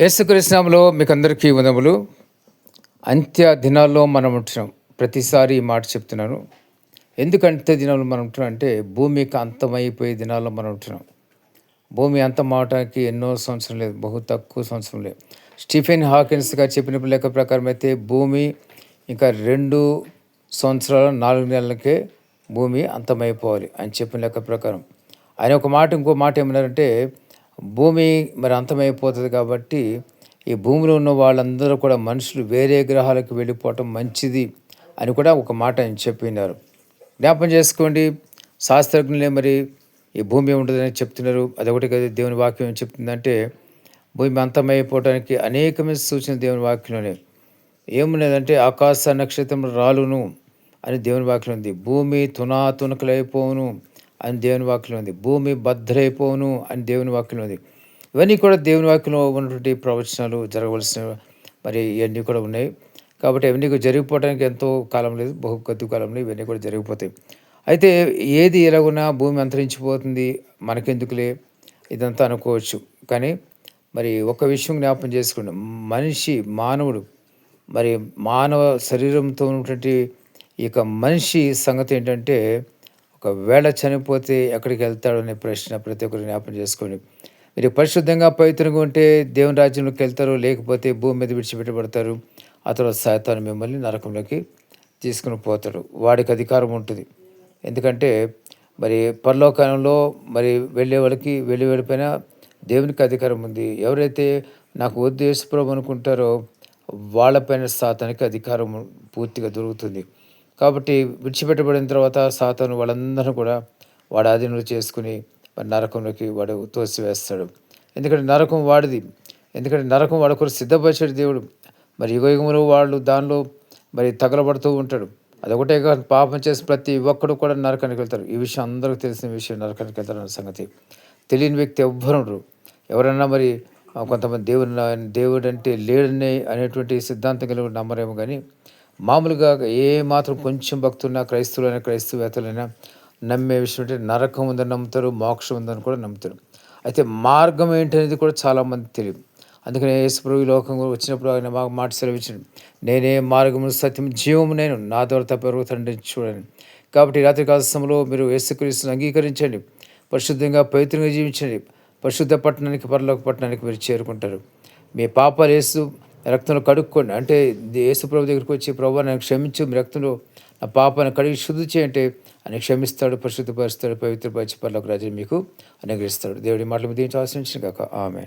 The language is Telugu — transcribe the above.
యేసుకృష్ణంలో మీకు అందరికీ ఉదములు అంత్య దినాల్లో మనం ఉంటున్నాం. ప్రతిసారి ఈ మాట చెప్తున్నాను. ఎందుకంటే దినాల్లో మనం ఉంటున్నాం అంటే భూమికి అంతమైపోయే దినాల్లో మనం ఉంటున్నాం. భూమి అంతం ఎన్నో సంవత్సరం లేదు. బహు తక్కువ సంవత్సరం లేదు. స్టీఫెన్ హాకిన్స్ గారు చెప్పిన లెక్క ప్రకారం అయితే భూమి ఇంకా రెండు సంవత్సరాల నాలుగు నెలలకే భూమి అంతమైపోవాలి అని చెప్పిన లెక్క ప్రకారం. ఆయన ఒక మాట ఇంకో మాట ఏమన్నారంటే భూమి మరి అంతమైపోతుంది కాబట్టి ఈ భూమిలో ఉన్న వాళ్ళందరూ కూడా మనుషులు వేరే గ్రహాలకు వెళ్ళిపోవటం మంచిది అని కూడా ఒక మాట ఆయన చెప్పినారు. జ్ఞాపం చేసుకోండి. శాస్త్రజ్ఞులే మరి ఈ భూమి ఉండదని చెప్తున్నారు. అదొకటి కదా దేవుని వాక్యం ఏం చెప్తుందంటే భూమి అంతమైపోవడానికి అనేకమైన సూచన దేవుని వాక్యంలోనే. ఏమున్నదంటే ఆకాశ నక్షత్రం రాలును అని దేవుని వాక్యం ఉంది. భూమి తునాతునకలైపోవును అని దేవుని వాక్యం ఉంది. భూమి భద్రైపోను అని దేవుని వాక్యం ఉంది. ఇవన్నీ కూడా దేవుని వాక్యంలో ఉన్నటువంటి ప్రవచనాలు జరగవలసిన మరి ఇవన్నీ కూడా ఉన్నాయి. కాబట్టి అవన్నీ జరిగిపోవడానికి ఎంతో కాలం లేదు. బహు కొద్ది కాలంలో ఇవన్నీ కూడా జరిగిపోతాయి. అయితే ఏది ఎలాగున్నా భూమి అంతరించిపోతుంది. మనకెందుకులే? ఇదంతా అనుకోవచ్చు. కానీ మరి ఒక విషయం జ్ఞాపం చేసుకోండి. మనిషి మానవుడు మరి మానవ శరీరంతో ఉన్నటువంటి ఇక మనిషి సంగతి ఏంటంటే ఒకవేళ చనిపోతే ఎక్కడికి వెళ్తాడు అనే ప్రశ్న ప్రతి ఒక్కరు జ్ఞాపం చేసుకోండి. మీరు పరిశుద్ధంగా పవిత్రంగా ఉంటే దేవుని రాజ్యంలోకి వెళ్తారు లేకపోతే భూమి మీద విడిచిపెట్టబడతారు. ఆ తర్వాత సాయతాను మిమ్మల్ని నరకంలోకి తీసుకుని పోతాడు. వాడికి అధికారం ఉంటుంది. ఎందుకంటే మరి పరలోకంలో మరి వెళ్ళే వాళ్ళకి వెళ్ళి వెళ్ళిపోయినా దేవునికి అధికారం ఉంది. ఎవరైతే నాకు వద్దు యేసుప్రభు అనుకుంటారో వాళ్ళపైన సాతానికి అధికారం పూర్తిగా దొరుకుతుంది. కాబట్టి విడిచిపెట్టబడిన తర్వాత సాతాను వాళ్ళందరూ కూడా వాడు ఆధీనంలో చేసుకుని మరి నరకంలోకి వాడు తోసివేస్తాడు. ఎందుకంటే నరకం వాడిది. ఎందుకంటే నరకం వాడు కూడా సిద్ధపరిచాడు దేవుడు. మరి యుగయుగములు వాళ్ళు దానిలో మరి తగలబడుతూ ఉంటాడు అదొకటే కాదు పాపం చేసి ప్రతి ఒక్కడు కూడా నరకానికి వెళ్తారు. ఈ విషయం అందరికీ తెలిసిన విషయం నరకానికి వెళ్తారు అన్న సంగతి. తెలియని వ్యక్తి ఎవ్వరు ఎవరన్నా మరి కొంతమంది దేవుడు దేవుడు అంటే లేడని అనేటువంటి సిద్ధాంతం కలిగి నమ్మరేమో కానీ మామూలుగా ఏ మాత్రం కొంచెం భక్తున్న క్రైస్తవులైనా క్రైస్తవేతలైనా నమ్మే విషయం అంటే నరకం ఉందని నమ్ముతారు మోక్షం ఉందని కూడా నమ్ముతారు. అయితే మార్గం ఏంటనేది కూడా చాలామంది తెలియదు. అందుకనే యేసుప్రభు ఈ లోకం వచ్చినప్పుడు ఆయన మాకు మాట సెలవించండి నేనే మార్గము సత్యం జీవము నేను. నా ద్వారా తప్ప తండ్రి చూడండి కాబట్టి రాత్రి కాల సమయంలో మీరు యేసుక్రీస్తుని అంగీకరించండి. పరిశుద్ధంగా పవిత్రంగా జీవించండి. పరిశుద్ధ పట్టణానికి పరలోక పట్టణానికి మీరు చేరుకుంటారు. మీ పాపాలు వేస్తూ రక్తంలో కడుక్కోండి అంటే యేసుప్రభు దగ్గరికి వచ్చి ప్రభు నన్ను క్షమించు మీ రక్తంలో నా పాపాన్ని కడిగి శుద్ధి చేయంటే అని క్షమిస్తాడు పరిశుద్ధపరుస్తాడు పవిత్రపరిచి పర్లోకి రాజు మీకు అనుగ్రహిస్తాడు. దేవుడి మాటలు దీనికి ఆశ్రయించిన కాక ఆమె